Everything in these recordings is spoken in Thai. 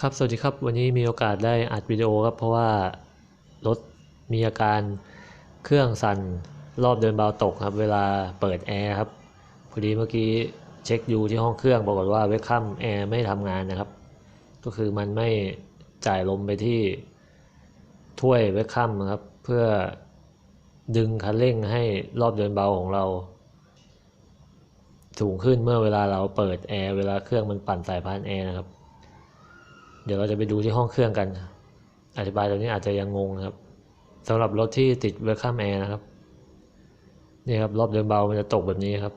ครับ สวัสดีครับ วันนี้มีโอกาสได้อัดวิดีโอครับ เพราะว่ารถมีอาการเครื่องสั่นรอบเดินเบาตกครับ เวลาเปิดแอร์ครับ พอดีเมื่อกี้เช็คอยู่ที่ห้องเครื่องปรากฏว่าเวคคัมแอร์ไม่ทำงานนะครับ ก็คือมันไม่จ่ายลมไปที่ถ้วยเวคคัมครับ เพื่อดึงคันเร่งให้รอบเดินเบาของเราสูงขึ้นเมื่อเวลาเราเปิดแอร์เวลาเครื่องมันปั่นสายพานแอร์นะครับ เดี๋ยวเราจะไปดูที่ห้องเครื่องกัน อธิบายตรงนี้อาจจะยังงงนะครับสำหรับรถที่ติดเวลคัมแอร์นะครับนี่ครับรอบเดินเบามันจะตกแบบนี้ครับ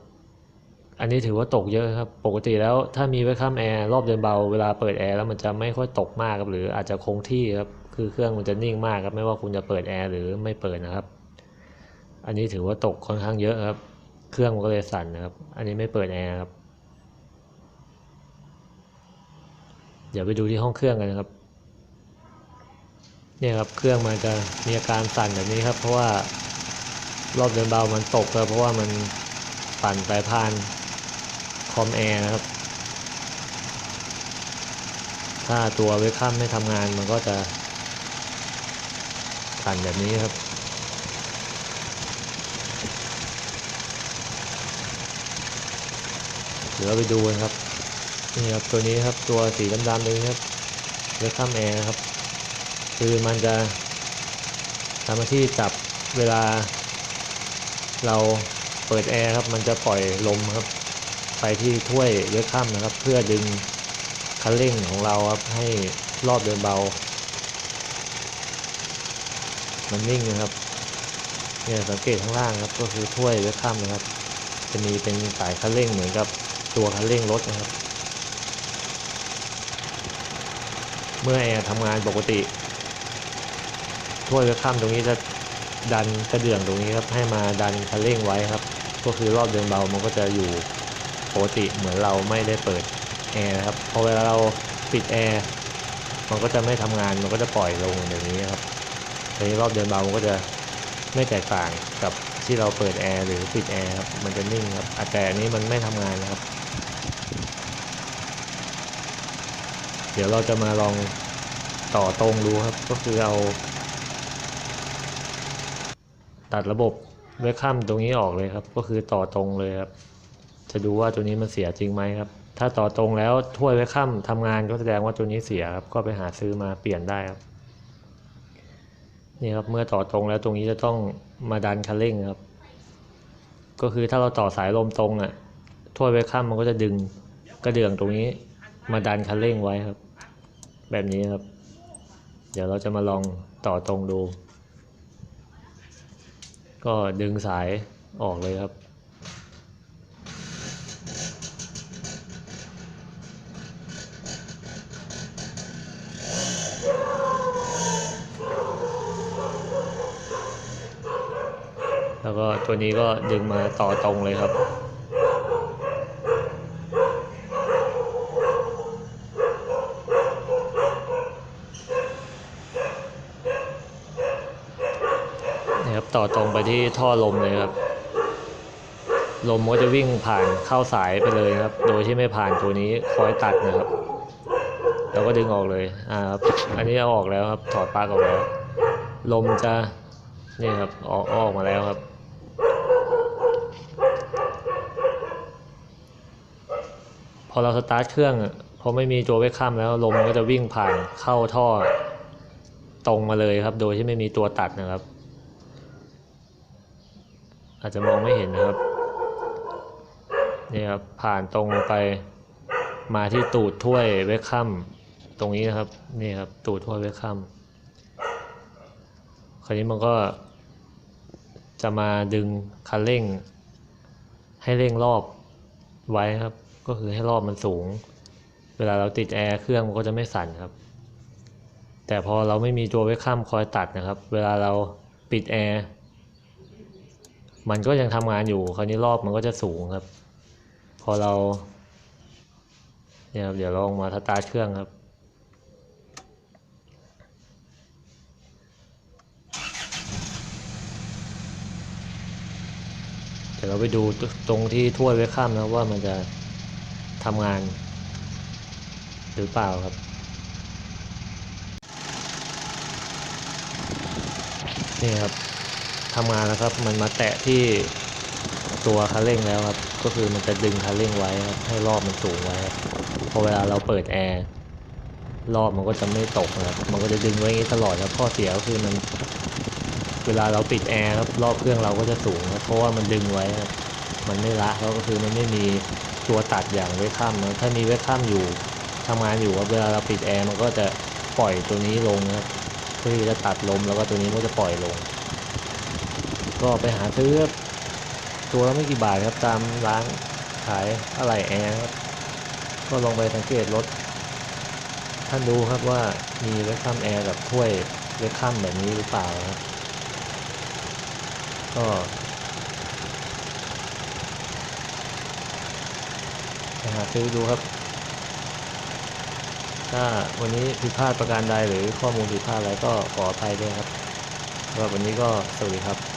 อันนี้ถือว่าตกเยอะครับ ปกติแล้วถ้ามีเวลคัมแอร์รอบเดินเบาเวลาเปิดแอร์แล้วมันจะไม่ค่อยตกมากครับหรืออาจจะคงที่ครับคือเครื่องมันจะนิ่งมากครับไม่ว่าคุณจะเปิดแอร์หรือไม่เปิดนะครับ อันนี้ถือว่าตกค่อนข้างเยอะครับ เครื่องมันก็เลยสั่นนะครับ อันนี้ไม่เปิดแอร์ครับ เดี๋ยวไปดูที่ห้องเครื่องกันนะครับเนี่ยครับเครื่องมันจะมีอาการสั่นแบบนี้ครับ เพราะว่ารอบเดินเบามันตกครับเพราะว่ามันปั่นสายพานคอมแอร์นะครับ ถ้าตัวเวคัมไม่ทำงานมันก็จะสั่นแบบนี้ครับเดี๋ยวไปดูกันครับ นี่ครับตัวนี้ครับตัวสีดำๆตรงนี้ครับเวคัมแอร์นะครับ คือมันจะทำหน้าที่จับเวลา เราเปิดแอร์ครับ มันจะปล่อยลมครับ ไปที่ถ้วยเวคัมนะครับ เพื่อดึงคันเร่งของเราครับให้รอบเดินเบา มันนิ่งนะครับเนี่ยสังเกตข้างล่างครับก็คือถ้วยเวคัมนะครับ จะมีเป็นสายคันเร่งเหมือนกับตัวคันเร่งรถนะครับ เมื่อแอร์ทำงานปกติถ้วยเวลคัมตรงนี้จะดันกระเดื่องตรงนี้ครับให้มาดันคันเร่งไว้ครับ ก็คือรอบเดินเบามันก็จะอยู่ปกติเหมือนเราไม่ได้เปิดแอร์นะครับพอเวลาเราปิดแอร์มันก็จะไม่ทำงานมันก็จะปล่อยลงอย่างนี้ครับทีนี้รอบเดินเบามันก็จะไม่แตกต่างกับที่เราเปิดแอร์หรือปิดแอร์ครับมันจะนิ่งครับแต่อันนี้มันไม่ทำงานนะครับ เดี๋ยวเราจะมาลองต่อตรงดูครับ ก็คือเอา ตัดระบบเวลคัมตรงนี้ออกเลยครับ ก็คือต่อตรงเลยครับ จะดูว่าตัวนี้มันเสียจริงไหมครับ ถ้าต่อตรงแล้วถ้วยเวลคัมทำงานก็แสดงว่าตัวนี้เสียครับ ก็ไปหาซื้อมาเปลี่ยนได้ครับ นี่ครับเมื่อต่อตรงแล้วตรงนี้จะต้องมาดันคันเร่งครับ ก็คือถ้าเราต่อสายลมตรงอะถ้วยเวลคัมมันก็จะดึงกระเดื่องตรงนี้มาดันคันเร่งไว้ครับ แบบนี้ครับ เดี๋ยวเราจะมาลองต่อตรงดู ก็ดึงสายออกเลยครับ แล้วก็ตัวนี้ก็ดึงมาต่อตรงเลยครับ ครับ ต่อตรงไปที่ท่อลมเลยครับ ลมก็จะวิ่งผ่านเข้าสายไปเลยครับ โดยที่ไม่ผ่านตัวนี้คอยตัดนะครับเราก็ดึงออกเลย อ่าครับ อันนี้เอาออกแล้วครับ ถอดปลั๊กออกแล้ว ลมจะ นี่ครับ ออกออกมาแล้วครับ พอเราสตาร์ทเครื่องพอไม่มีตัวเวคคัมแล้ว ลมก็จะวิ่งผ่านเข้าท่อตรงมาเลยครับ โดยที่ไม่มีตัวตัดนะครับ อาจจะมองไม่เห็นนะครับนี่ครับผ่านตรงไปมาที่ตูดถ้วยเวคคัมตรงนี้นะครับนี่ครับตูดถ้วยเวคคัมคราวนี้มันก็จะมาดึงคันเร่ง ให้เร่งรอบไว้ครับ ก็คือให้รอบมันสูง เวลาเราติดแอร์เครื่องมันก็จะไม่สั่นครับ แต่พอเราไม่มีตัวเวคคัมคอยตัดนะครับ เวลาเราปิดแอร์ มันก็ยังทำงานอยู่ คราวนี้รอบมันก็จะสูงครับ พอเราเนี่ยเดี๋ยวลองมาสตาร์ทเครื่องครับ เดี๋ยวเราไปดูตรงที่ถ้วยไว้ข้ามนะว่ามันจะทำงาน หรือเปล่าครับนี่ครับ ทำงานแล้วครับ มันมาแตะที่ตัวคันเร่งแล้วครับ ก็คือมันจะดึงคันเร่งไว้ครับให้รอบมันสูงไว้พอเวลาเราเปิดแอร์รอบมันก็จะไม่ตกนะครับมันก็จะดึงไว้อย่างนี้ตลอดครับข้อเสียก็คือมัน เวลาเราปิดแอร์ครับรอบเครื่องเราก็จะสูงครับเพราะว่ามันดึงไว้ครับมันไม่ละแล้วก็คือมันไม่มีตัวตัดอย่างเวคัมนะถ้ามีเวคัมอยู่ทำงานอยู่ครับเวลาเราปิดแอร์มันก็จะปล่อยตัวนี้ลงนะครับเพื่อที่จะตัดลมแล้วก็ตัวนี้มันก็จะปล่อยลง ก็ไปหาซื้อตัวละไม่กี่บาทครับตามร้านขายอะไหล่แอร์ครับก็ลองไปสังเกตรถท่านดูครับว่ามีเวคัมแอร์กับถ้วยเวคัมแบบนี้หรือเปล่าครับก็ไปหาซื้อดูครับ ถ้าวันนี้ผิดพลาดประการใดหรือข้อมูลผิดพลาดอะไรก็ขออภัยด้วยครับสำหรับวันนี้ก็สวัสดีครับ